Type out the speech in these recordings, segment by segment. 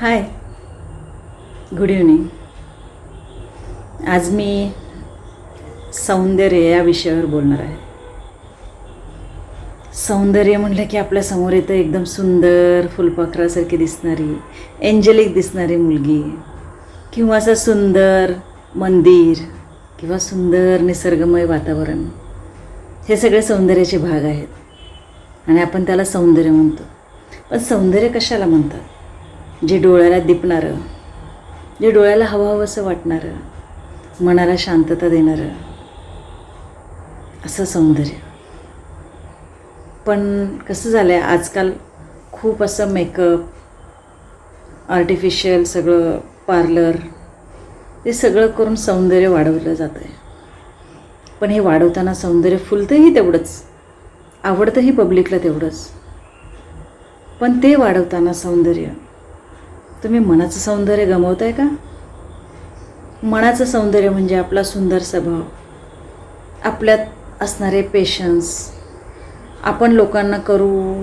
हाय. Good evening आज मी सौंदर्य या विषयावर बोलणार आहे. सौंदर्य म्हटलं की आपल्यासमोर येतं एकदम सुंदर फुलपाखरासारखी दिसणारी एंजेलिक दिसणारी मुलगी. किंवा असं सुंदर मंदिर किंवा सुंदर निसर्गमय वातावरण. हे सगळे सौंदर्याचे भाग आहेत. आणि आपण त्याला सौंदर्य म्हणतो. पण सौंदर्य कशाला म्हणतात? जे डोळ्याला दिपणारं जे डोळ्याला हवं हवंसं वाटणारं मनाला शांतता देणारं असं सौंदर्य. पण कसं झालं आहे आजकाल खूप असं मेकअप आर्टिफिशियल सगळं पार्लर ते सगळं करून सौंदर्य वाढवलं जातं आहे पण हे वाढवताना सौंदर्य फुलतंही तेवढंच आवडतंही पब्लिकला तेवढंच. पण ते वाढवताना सौंदर्य तुम्ही मनाचं सौंदर्य गमवताय का? मनाचं सौंदर्य म्हणजे आपला सुंदर स्वभाव आपल्यात असणारे पेशन्स आपण लोकांना करू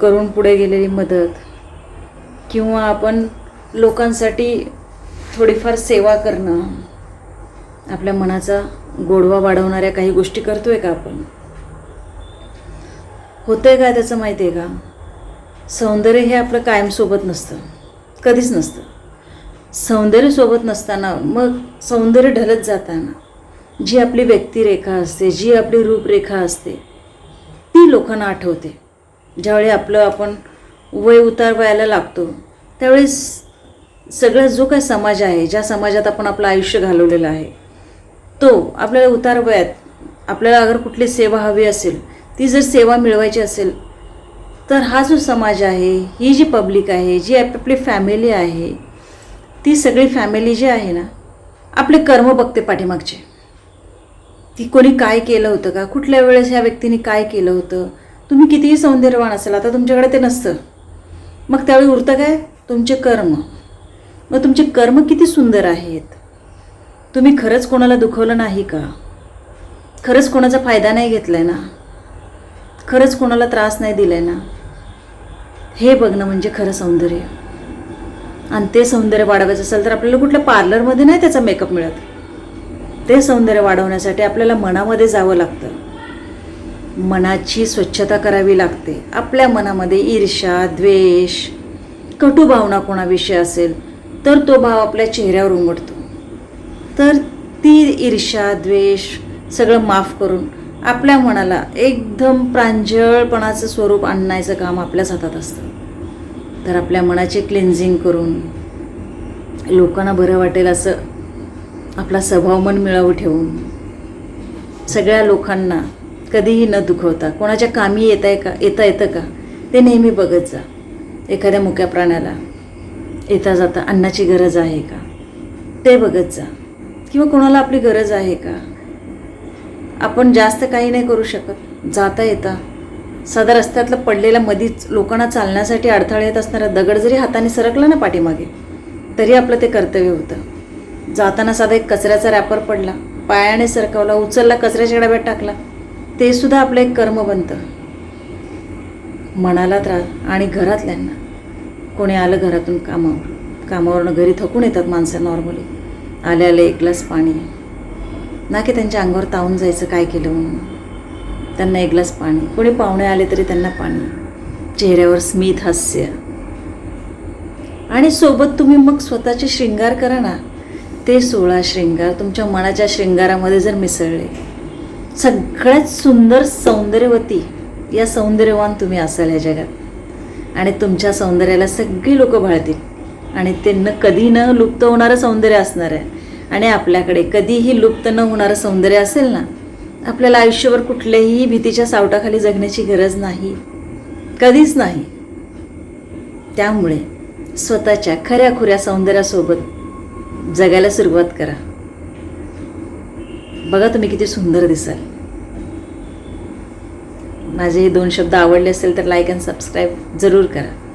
करून पुढे गेलेली मदत किंवा आपण लोकांसाठी थोडीफार सेवा करणं आपल्या मनाचा गोडवा वाढवणाऱ्या काही गोष्टी करतो आहे का आपण? होतं आहे का त्याचं माहिती आहे का? सौंदर्य हे आपलं कायमसोबत नसतं. कधीच नसतं. सौंदर्यसोबत नसताना मग सौंदर्य ढलत जाताना जी आपली व्यक्तिरेखा असते जी आपली रूपरेखा असते ती लोकांना आठवते. ज्यावेळी आपलं आपण वय उतार व्हायला लागतो त्यावेळेस सगळा जो काही समाज आहे ज्या समाजात आपण आपलं आयुष्य घालवलेलं आहे तो आपल्याला उतार वयात आपल्याला अगर कुठली सेवा हवी असेल ती जर सेवा मिळवायची असेल तर हा जो समाज आहे ही जी पब्लिक आहे जी आपली फॅमिली आहे ती सगळी फॅमिली जी आहे ना आपले कर्म बघते पाठीमागचे. ती कोणी काय केलं होतं का? कुठल्या वेळेस ह्या व्यक्तीने काय केलं होतं? तुम्ही कितीही सौंदर्यवान असाल आता तुमच्याकडे ते नसतं. मग त्यावेळी उरतं काय? तुमचे कर्म. मग तुमचे कर्म किती सुंदर आहेत. तुम्ही खरंच कोणाला दुखवलं नाही का? खरंच कोणाचा फायदा नाही घेतला आहे ना? खरंच कोणाला त्रास नाही दिला आहे ना? हे बघणं म्हणजे खरं सौंदर्य. आणि ते सौंदर्य वाढवायचं असेल तर आपल्याला कुठल्या पार्लरमध्ये नाही त्याचा मेकअप मिळत. ते सौंदर्य वाढवण्यासाठी आपल्याला मनामध्ये जावं लागतं. मनाची स्वच्छता करावी लागते. आपल्या मनामध्ये ईर्षा द्वेष कटू भावना कोणाविषयी असेल तर तो भाव आपल्या चेहऱ्यावर उमटतो. तर ती ईर्षा द्वेष सगळं माफ करून आपल्या मनाला एकदम प्रांजळपणाचं स्वरूप आणण्याचं काम आपल्याच हातात असतं. तर आपल्या मनाचे क्लिन्झिंग करून लोकांना बरं वाटेल असं आपला स्वभाव मन मिळावं ठेवून सगळ्या लोकांना कधीही न दुखवता कोणाच्या कामी येता का येता येतं का ते नेहमी बघत जा. एखाद्या मुक्या प्राण्याला येता जाता अन्नाची गरज आहे का ते बघत जा. किंवा कोणाला आपली गरज आहे का आपण जास्त काही नाही करू शकत. जाता येता. साधा रस्त्यातलं पडलेलं मधीच लोकांना चालण्यासाठी अडथळे येत असणारा दगड जरी हाताने सरकला ना पाठीमागे तरी आपलं ते कर्तव्य होतं. जाताना साधा एक कचऱ्याचा रॅपर पडला पायाने सरकवला उचलला कचऱ्याच्या डब्यात टाकला. ते सुद्धा आपलं एक कर्म बनतं. मनाला त्रास आणि घरातल्यांना. कोणी आलं घरातून कामावर कामावरनं घरी थकून येतात माणसं नॉर्मली आले आले एक ग्लास पाणी. ना की त्यांच्या अंगावर तावून जायचं काय केलं म्हणून. त्यांना एक ग्लास पाणी. कोणी पाहुणे आले तरी त्यांना पाणी. चेहऱ्यावर स्मित हास्य. आणि सोबत तुम्ही मग स्वतःचे शृंगार करा ना. ते सोळा शृंगार तुमच्या मनाच्या शृंगारामध्ये जर मिसळले. सगळ्यात सुंदर सौंदर्यवती या सौंदर्यवान तुम्ही असाल या जगात. आणि तुमच्या सौंदर्याला सगळी लोकं भाळतील. आणि ते न कधी न लुप्त होणारं सौंदर्य असणार आहे. आणि आपल्याकडे कधीही लुप्त न होणारं सौंदर्य असेल ना आपल्याला आयुष्यभर कुठल्याही भीतीच्या सावटाखाली जगण्याची गरज नाही. कधीच नाही. त्यामुळे स्वतःच्या खऱ्या खुऱ्या सौंदर्यासोबत जगायला सुरुवात करा. बघा तुम्ही किती सुंदर दिसाल. माझे हे दोन शब्द आवडले असेल तर लाईक अँड सबस्क्राईब जरूर करा.